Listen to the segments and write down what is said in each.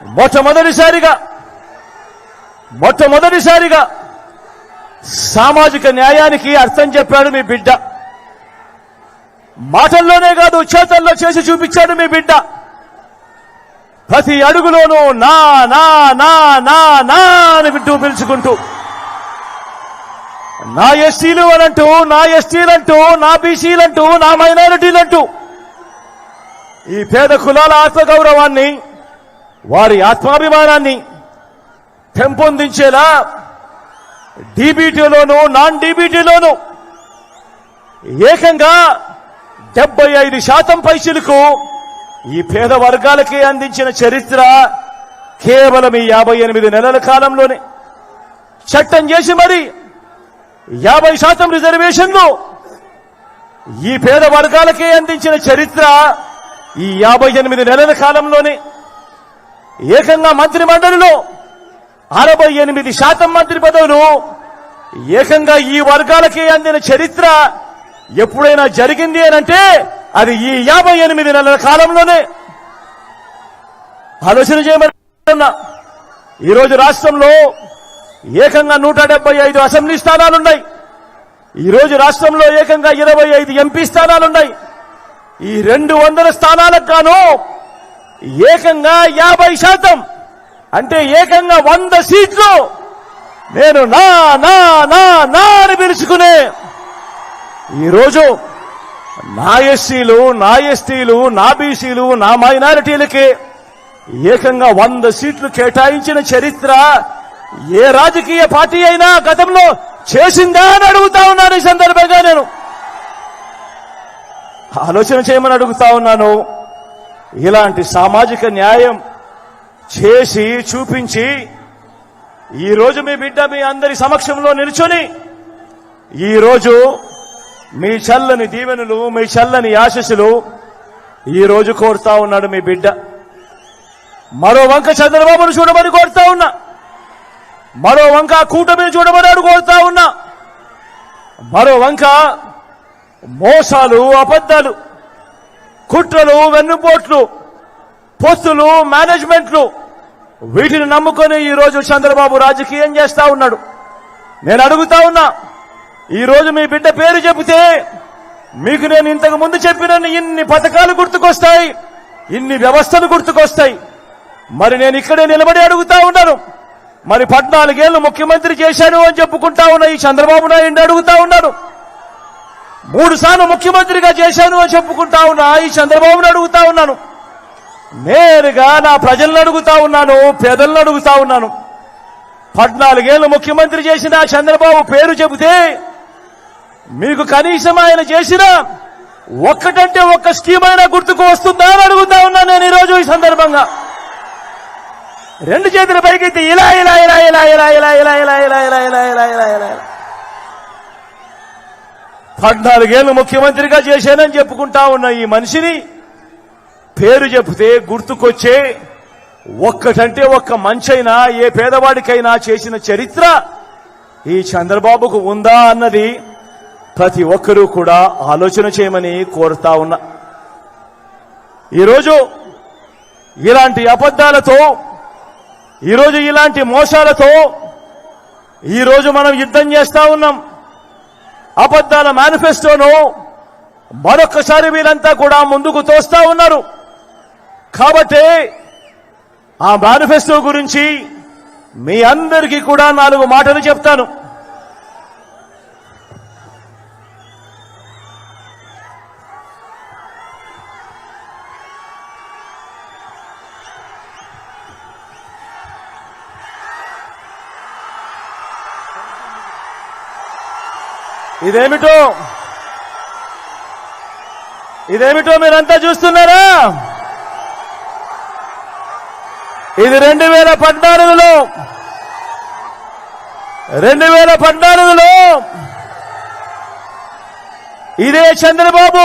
మొట్టమొదటిసారిగా మొట్టమొదటిసారిగా సామాజిక న్యాయానికి అర్థం చెప్పాడు మీ బిడ్డ. మాటల్లోనే కాదు చేతల్లో చేసి చూపించాడు మీ బిడ్డ. ప్రతి అడుగులోనూ నా నా నా నా నా అని వింటూ పిలుచుకుంటూ. నా ఎస్టీలు అనంటూ నా ఎస్టీలంటూ నా బీసీలంటూ నా మైనారిటీలంటూ ఈ పేద కులాల ఆత్మగౌరవాన్ని వారి ఆత్మాభిమానాన్ని పెంపొందించేలా డీబీటీలోను నాన్ డీబీటీలోను ఏకంగా డెబ్బై ఐదు శాతం పైసలకు ఈ పేద వర్గాలకే అందించిన చరిత్ర కేవలం ఈ యాభై ఎనిమిది నెలల కాలంలోనే. చట్టం చేసి మరి యాభై శాతం రిజర్వేషన్లు ఈ పేద వర్గాలకే అందించిన చరిత్ర ఈ యాభై ఎనిమిది నెలల కాలంలోనే. ఏకంగా మంత్రి మండలిలో అరవై ఎనిమిది శాతం మంత్రి పదవులు ఏకంగా ఈ వర్గాలకే అందిన చరిత్ర ఎప్పుడైనా జరిగింది అంటే అది ఈ యాభై ఎనిమిది నెలల కాలంలోనే. ఆలోచన చేయమన్నా ఈరోజు రాష్ట్రంలో ఏకంగా నూట డెబ్బై ఐదు అసెంబ్లీ స్థానాలున్నాయి. ఈరోజు రాష్ట్రంలో ఏకంగా ఇరవై ఐదు ఎంపీ స్థానాలున్నాయి. ఈ రెండు వందల స్థానాలకు గాను ఏకంగా యాభై శాతం. అంటే ఏకంగా వంద సీట్లు. నేను నా నా నా నా అని పిలుచుకునే ఈరోజు నా ఎస్సీలు నా ఎస్టీలు నా బీసీలు నా మైనారిటీలకి ఏకంగా వంద సీట్లు కేటాయించిన చరిత్ర ఏ రాజకీయ పార్టీ అయినా గతంలో చేసిందా అని అడుగుతా ఉన్నాను ఈ సందర్భంగా నేను. ఆలోచన చేయమని అడుగుతా ఉన్నాను. ఇలాంటి సామాజిక న్యాయం చేసి చూపించి ఈరోజు మీ బిడ్డ మీ అందరి సమక్షంలో నిల్చొని ఈ రోజు మీ చల్లని దీవెనలు మీ చల్లని ఆశస్సులు ఈరోజు కోరుతా ఉన్నాడు మీ బిడ్డ. మరో వంక చంద్రబాబును చూడమని కోరుతా ఉన్నా. మరో వంక కూటమిని చూడమని కోరుతా ఉన్నా. మరో వంక మోసాలు అబద్ధాలు కుట్రలు వెన్నుపోట్లు పొత్తులు మేనేజ్మెంట్లు వీటిని నమ్ముకొని ఈరోజు చంద్రబాబు రాజకీయం చేస్తా ఉన్నాడు. నేను అడుగుతా ఉన్నా ఈరోజు మీ బిడ్డ పేరు చెబితే మీకు నేను ఇంతకు ముందు చెప్పిన ఇన్ని పథకాలు గుర్తుకొస్తాయి ఇన్ని వ్యవస్థలు గుర్తుకొస్తాయి. మరి నేను ఇక్కడే నిలబడి అడుగుతా ఉన్నాను. మరి పద్నాలుగేళ్ళు ముఖ్యమంత్రి చేశాను అని చెప్పుకుంటా ఉన్న ఈ చంద్రబాబు నాయుడు అడుగుతా ఉన్నాను మూడు సార్లు ముఖ్యమంత్రిగా చేశాను అని చెప్పుకుంటా ఉన్నా ఈ చంద్రబాబును అడుగుతా ఉన్నాను. నేరుగా నా ప్రజలను అడుగుతా ఉన్నాను పేదలను అడుగుతా ఉన్నాను. పద్నాలుగేళ్ళు ముఖ్యమంత్రి చేసిన చంద్రబాబు పేరు చెబితే మీకు కనీసం ఆయన చేసిన ఒక్కటంటే ఒక్క స్కీమ్ అయినా గుర్తుకు వస్తుందా అని అడుగుతా ఉన్నాను నేను ఈరోజు ఈ సందర్భంగా. రెండు చేతుల పైకి ఇలా ఇలా ఇలా ఇలా ఇలా ఇలా పద్నాలుగేళ్ళు ముఖ్యమంత్రిగా చేశానని చెప్పుకుంటా ఉన్న ఈ మనిషిని పేరు చెబితే గుర్తుకొచ్చే ఒక్కటంటే ఒక్క మంచైనా ఏ పేదవాడికైనా చేసిన చరిత్ర ఈ చంద్రబాబుకు ఉందా అన్నది ప్రతి ఒక్కరూ కూడా ఆలోచన చేయమని కోరుతా ఉన్నా. ఈరోజు ఇలాంటి అబద్ధాలతో ఈరోజు ఇలాంటి మోసాలతో ఈరోజు మనం యుద్ధం చేస్తా ఉన్నాం. అబద్ధాల మేనిఫెస్టోను మరొకసారి వీరంతా కూడా ముందుకు తోస్తా ఉన్నారు. కాబట్టి ఆ మేనిఫెస్టో గురించి మీ అందరికీ కూడా నాలుగు మాటలు చెప్తాను. ఇదేమిటో? ఇదేమిటో మీరంతా చూస్తున్నారా? ఇది రెండు వేల పద్నాలుగులో. రెండు వేల పద్నాలుగులో. ఇదే చంద్రబాబు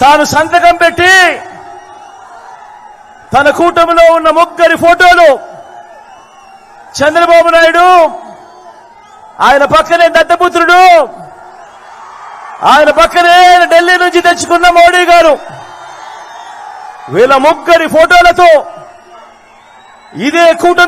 తాను సంతకం పెట్టి తన కూటమిలో ఉన్న ముగ్గురి ఫోటోలు చంద్రబాబు నాయుడు ఆయన పక్కనే దత్తపుత్రుడు ఆయన పక్కనే ఢిల్లీ నుంచి తెచ్చుకున్న మోడీ గారు. వీళ్ళ ముగ్గురి ఫోటోలతో ఇదే కూటమి